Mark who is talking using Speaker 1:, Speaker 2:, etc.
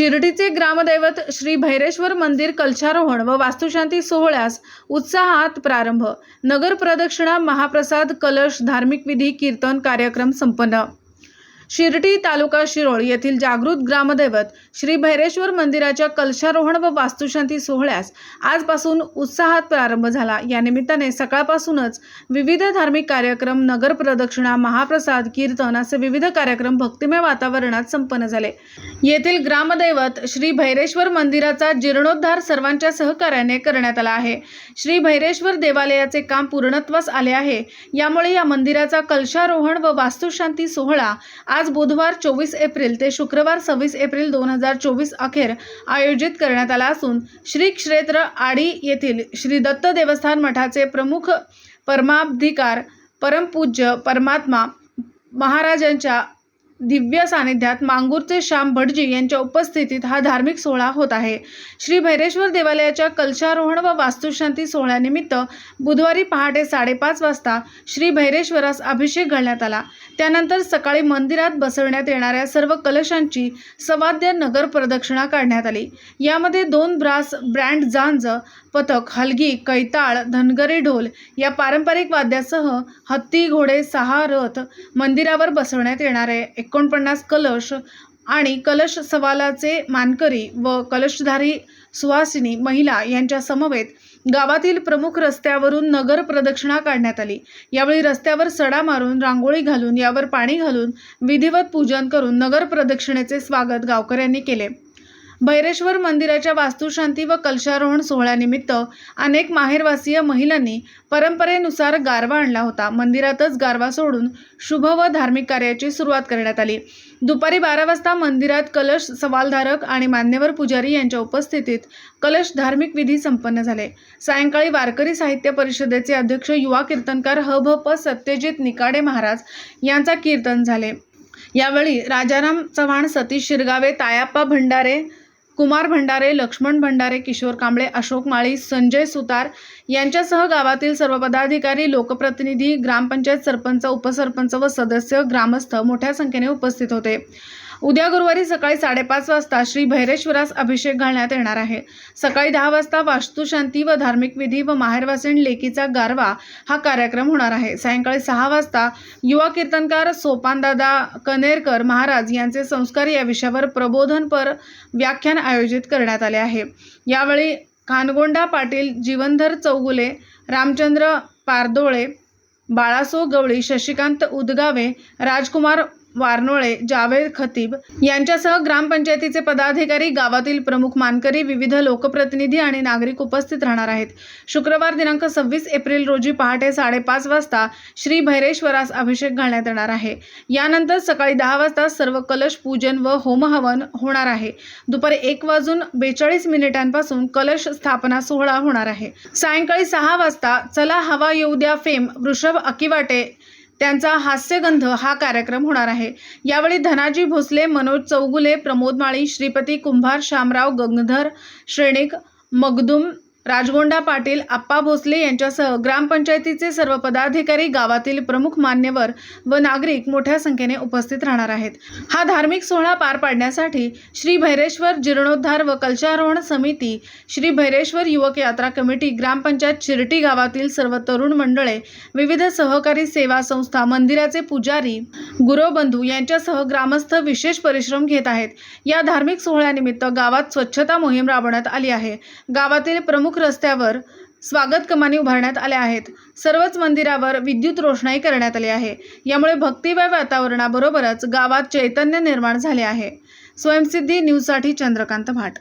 Speaker 1: शिर्डीचे ग्रामदैवत श्री भैरेश्वर मंदिर कलशारोहण व वास्तुशांती सोहळ्यास उत्साहात प्रारंभ. नगर प्रदक्षिणा महाप्रसाद कलश धार्मिक विधी कीर्तन कार्यक्रम संपन्न. शिर्डी तालुका शिरोळ येथील जागृत ग्रामदैवत श्री भैरेश्वर मंदिराच्या कलशारोहण व वास्तुशांती सोहळ्यास आजपासून उत्साहात प्रारंभ झाला. या निमित्ताने सकाळपासूनच विविध धार्मिक कार्यक्रम नगर प्रदक्षिणा महाप्रसाद कीर्तन असे विविध कार्यक्रम भक्तिमय वातावरणात संपन्न झाले. येथील ग्रामदैवत श्री भैरेश्वर मंदिराचा जीर्णोद्धार सर्वांच्या सहकार्याने करण्यात आला आहे. श्री भैरेश्वर देवालयाचे काम पूर्णत्वास आले आहे. यामुळे या मंदिराचा कलशारोहण व वास्तुशांती सोहळा आज बुधवार चोवीस एप्रिल ते शुक्रवार सव्वीस एप्रिल दोन हजार चोवीस अखेर आयोजित करण्यात आला असून श्री क्षेत्र आडी येथील श्री दत्त देवस्थान मठाचे प्रमुख परमाधिकार परमपूज्य परमात्मा महाराजांच्या दिव्य सानिध्यात मांगूरचे श्याम भटजी यांच्या उपस्थितीत हा धार्मिक सोहळा होत आहे. श्री भैरेश्वर देवालयाच्या कलशारोहण व वास्तुशांती सोहळ्यानिमित्त बुधवारी पहाटे साडेपाच वाजता श्री भैरेश्वरास अभिषेक घालण्यात आला. त्यानंतर सकाळी मंदिरात बसवण्यात येणाऱ्या सर्व कलशांची सवाद्य नगर प्रदक्षिणा काढण्यात आली. यामध्ये दोन ब्रास ब्रँड जांज पथक हलगी कैताळ धनगरी ढोल या पारंपरिक वाद्यासह हत्ती घोडे सहा रथ मंदिरावर बसवण्यात येणारे एकोणपन्नास कलश आणि कलश सवालाचे मानकरी व कलशधारी सुहासिनी महिला यांच्या समवेत गावातील प्रमुख रस्त्यावरून नगर प्रदक्षिणा काढण्यात आली. यावेळी रस्त्यावर सडा मारून रांगोळी घालून यावर पाणी घालून विधिवत पूजन करून नगर प्रदक्षिणेचे स्वागत गावकऱ्यांनी केले. भैरेश्वर मंदिराच्या वास्तुशांती व कलशारोहण सोहळ्यानिमित्त अनेक माहेरवासीय महिलांनी परंपरेनुसार गारवा आणला होता. मंदिरातच गारवा सोडून शुभ व धार्मिक कार्याची सुरुवात करण्यात आली. दुपारी बारा वाजता मंदिरात कलश सवालधारक आणि मान्यवर पुजारी यांच्या उपस्थितीत कलश धार्मिक विधी संपन्न झाले. सायंकाळी वारकरी साहित्य परिषदेचे अध्यक्ष युवा कीर्तनकार ह भ प सत्यजित निकाडे महाराज यांचा कीर्तन झाले. यावेळी राजाराम चव्हाण सतीश शिरगावे तायाप्पा भंडारे कुमार भंडारे लक्ष्मण भंडारे किशोर कांबळे अशोक माळी संजय सुतार यांच्यासह गावातील सर्व पदाधिकारी लोकप्रतिनिधी ग्रामपंचायत सरपंच उपसरपंच व सदस्य ग्रामस्थ मोठ्या संख्येने उपस्थित होते. उद्या गुरुवारी सकाळी साडेपाच वाजता श्री भैरेश्वरास अभिषेक घालण्यात येणार आहे. सकाळी दहा वाजता वास्तुशांती व धार्मिक विधी व माहेरवासीण लेकीचा गारवा हा कार्यक्रम होणार आहे. सायंकाळी सहा वाजता युवा कीर्तनकार सोपानदादा कनेरकर महाराज यांचे संस्कार या विषयावर प्रबोधनपर व्याख्यान आयोजित करण्यात आले आहे. यावेळी खानगोंडा पाटील जीवनधर चौगुले रामचंद्र पारदोळे बाळासो गवळी शशिकांत उदगावे राजकुमार वारनोळे जावेद खतीब यांच्यासह ग्रामपंचायतीचे पदाधिकारी गावातील प्रमुख मानकरी विविध लोकप्रतिनिधी आणि नागरिक उपस्थित राहणार आहेत. शुक्रवार दिनांक सव्वीस एप्रिल रोजी पहाटे साडेपाच वाजता श्री भैरेश्वरास अभिषेक घालण्यात येणार आहे. यानंतर सकाळी दहा वाजता सर्व कलश पूजन व होमहवन होणार आहे. दुपारी एक वाजून बेचाळीस मिनिटांपासून कलश स्थापना सोहळा होणार आहे. सायंकाळी सहा वाजता चला हवा येऊ द्या फेम वृषभ अकिवाटे त्यांचा हास्यगंध हा कार्यक्रम होणार आहे. यावेळी धनाजी भोसले मनोज चौगुले प्रमोद माळी श्रीपती कुंभार शामराव गंगधर श्रेणिक मगदुम राजगोंडा पाटील आप्पा भोसले यांच्यासह ग्रामपंचायतीचे सर्व पदाधिकारी गावातील प्रमुख मान्यवर व नागरिक मोठ्या संख्येने उपस्थित राहणार आहेत. हा धार्मिक सोहळा पार पाडण्यासाठी श्री भैरेश्वर जीर्णोद्धार व कलशारोहण समिती श्री भैरेश्वर युवक यात्रा कमिटी ग्रामपंचायत शिरटी गावातील सर्व तरुण मंडळे विविध सहकारी सेवा संस्था मंदिराचे पुजारी गुरुबंधू यांच्यासह ग्रामस्थ विशेष परिश्रम घेत आहेत. या धार्मिक सोहळ्यानिमित्त गावात स्वच्छता मोहीम राबवण्यात आली आहे. गावातील प्रमुख प्रमुख रस्त्यावर स्वागत कमानी उभारण्यात आल्या आहेत. सर्वच मंदिरावर विद्युत रोषणाई करण्यात आली आहे. यामुळे भक्तिमय वातावरणाबरोबरच गावात चैतन्य निर्माण झाले आहे. स्वयंसिद्धी न्यूजसाठी चंद्रकांत भाट.